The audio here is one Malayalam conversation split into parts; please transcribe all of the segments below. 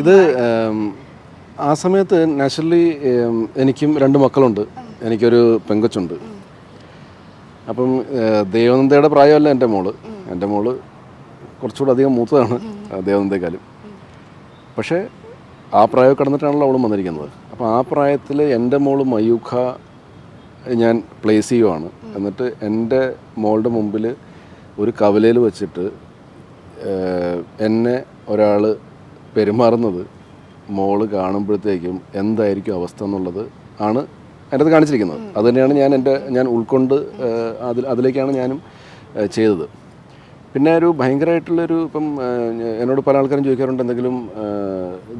ഇത് ആ സമയത്ത് നാച്ചുറലി എനിക്കും രണ്ട് മക്കളുണ്ട്. എനിക്കൊരു പെങ്കൊച്ചുണ്ട്. അപ്പം ദേവനന്ദയുടെ പ്രായമല്ല എന്റെ മോൾ. എന്റെ മോൾ കുറച്ചുകൂടെ അധികം മൂത്തതാണ് ദേവനന്ദയെക്കാളും. പക്ഷേ ആ പ്രായം കടന്നിട്ടാണല്ലോ അവളും വന്നിരിക്കുന്നത്. അപ്പോൾ ആ പ്രായത്തിൽ എന്റെ മോൾ മയൂഖ ഞാൻ പ്ലേസ് ചെയ്യുവാണ്. എന്നിട്ട് എന്റെ മോളുടെ മുമ്പിൽ ഒരു കവലയിൽ വെച്ചിട്ട് എന്നെ ഒരാൾ പെരുമാറുന്നത് മോൾ കാണുമ്പോഴത്തേക്കും എന്തായിരിക്കും അവസ്ഥ എന്നുള്ളത് ആണ് എന്റെ അത് കാണിച്ചിരിക്കുന്നത്. അത് തന്നെയാണ് ഞാൻ എന്റെ ഞാൻ ഉൾക്കൊണ്ട് അതിൽ അതിലേക്കാണ് ഞാനും ചെയ്തത്. പിന്നെ ഒരു ഭയങ്കരമായിട്ടുള്ളൊരു ഇപ്പം എന്നോട് പല ആൾക്കാരും ചോദിക്കാറുണ്ട് എന്തെങ്കിലും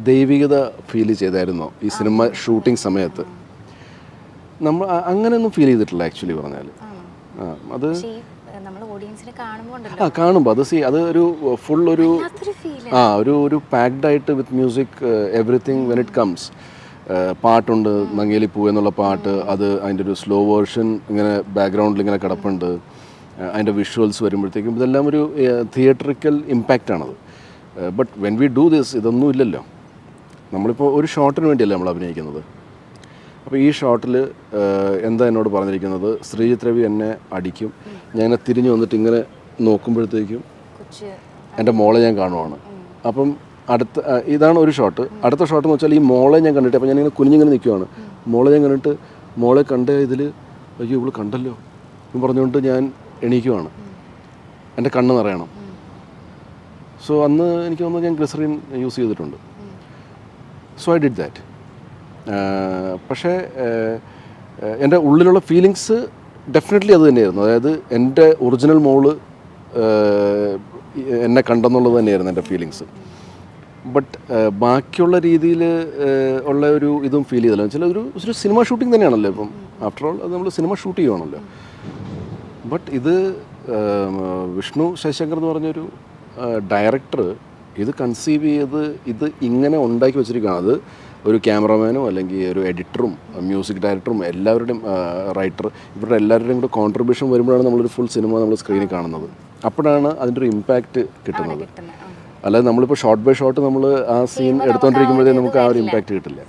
ദൈവികത ഫീൽ ചെയ്തായിരുന്നോ ഈ സിനിമ ഷൂട്ടിംഗ് സമയത്ത്? നമ്മൾ അങ്ങനെയൊന്നും ഫീൽ ചെയ്തിട്ടില്ല ആക്ച്വലി പറഞ്ഞാൽ. അത് ആ കാണുമ്പോൾ അത് സി അത് ഒരു ഫുൾ ഒരു ആ ഒരു ഒരു പാക്ഡ് ആയിട്ട് with music everything when it comes പാട്ടുണ്ട് നങ്ങേലി പൂ എന്നുള്ള പാട്ട് അത് അതിന്റെ ഒരു സ്ലോ വേർഷൻ ഇങ്ങനെ ബാക്ക്ഗ്രൗണ്ടിൽ ഇങ്ങനെ കിടപ്പുണ്ട്. ഏഹ് അതിന്റെ വിഷ്വൽസ് വരുമ്പോഴത്തേക്കും ഇതെല്ലാം ഒരു തിയേറ്ററിക്കൽ ഇമ്പാക്റ്റ് ആണത്. But when we do this ഇതൊന്നും ഇല്ലല്ലോ. നമ്മളിപ്പോൾ ഒരു ഷോട്ടിന് വേണ്ടിയല്ലേ നമ്മൾ അഭിനയിക്കുന്നത്. അപ്പോൾ ഈ ഷോട്ടിൽ എന്താ എന്നോട് പറഞ്ഞിരിക്കുന്നത്? ശ്രീജിത് രവി എന്നെ അടിക്കും. ഞാൻ തിരിഞ്ഞു വന്നിട്ട് ഇങ്ങനെ നോക്കുമ്പോഴത്തേക്കും എന്റെ മോളെ ഞാൻ കാണുവാണ്. അപ്പം അടുത്ത ഇതാണ് ഒരു ഷോട്ട് അടുത്ത ഷോട്ട് എന്ന് വെച്ചാൽ ഈ മോളെ ഞാൻ കണ്ടിട്ട് അപ്പോൾ ഞാനിങ്ങനെ കുനിഞ്ഞിങ്ങനെ നിൽക്കുവാണ്. മോളെ ഞാൻ കണ്ടിട്ട് മോളെ കണ്ട ഇതിൽ അയ്യോ ഇവൾ കണ്ടല്ലോ? എന്ന് പറഞ്ഞുകൊണ്ട് ഞാൻ എണീക്കുവാണ്. എന്റെ കണ്ണ് നിറയണം. സോ അന്ന് എനിക്ക് തോന്നുന്നു ഞാൻ ഗ്ലിസറിൻ യൂസ് ചെയ്തിട്ടുണ്ട്. സോ ഐ ഡിഡ് ദാറ്റ് പക്ഷേ എന്റെ ഉള്ളിലുള്ള ഫീലിങ്സ് ഡെഫിനറ്റ്ലി അത് തന്നെയായിരുന്നു. അതായത് എന്റെ ഒറിജിനൽ മോൾ എന്നെ കണ്ടെന്നുള്ളത് തന്നെയായിരുന്നു എന്റെ ഫീലിങ്സ് ബട്ട് ബാക്കിയുള്ള രീതിയിൽ ഉള്ള ഒരു ഇതും ഫീൽ ചെയ്തില്ല. വെച്ചാൽ ഒരു ഒരു സിനിമ ഷൂട്ടിംഗ് തന്നെയാണല്ലോ ഇപ്പം. ആഫ്റ്റർ ഓൾ അത് നമ്മൾ സിനിമ ഷൂട്ട് ചെയ്യുവാണല്ലോ. ബട്ട് ഇത് വിഷ്ണു ശശിശങ്കർ എന്ന് പറഞ്ഞൊരു ഡയറക്ടർ ഇത് കൺസീവ് ചെയ്ത് ഇത് ഇങ്ങനെ ഉണ്ടാക്കി വെച്ചിരിക്കുകയാണ്. അത് ഒരു ക്യാമറമാനും അല്ലെങ്കിൽ ഒരു എഡിറ്ററും മ്യൂസിക് ഡയറക്ടറും എല്ലാവരുടെയും റൈറ്റർ ഇവരുടെ എല്ലാവരുടെയും കൂടെ കോൺട്രിബ്യൂഷൻ വരുമ്പോഴാണ് നമ്മളൊരു ഫുൾ സിനിമ നമ്മൾ സ്ക്രീനിൽ കാണുന്നത്. അപ്പോഴാണ് അതിന്റെ ഒരു ഇമ്പാക്റ്റ് കിട്ടുന്നത്. അല്ലാതെ നമ്മളിപ്പോൾ ഷോർട്ട് ബൈ ഷോർട്ട് നമ്മൾ ആ സീൻ എടുത്തുകൊണ്ടിരിക്കുമ്പോഴേ നമുക്ക് ആ ഒരു ഇമ്പാക്റ്റ് കിട്ടില്ല.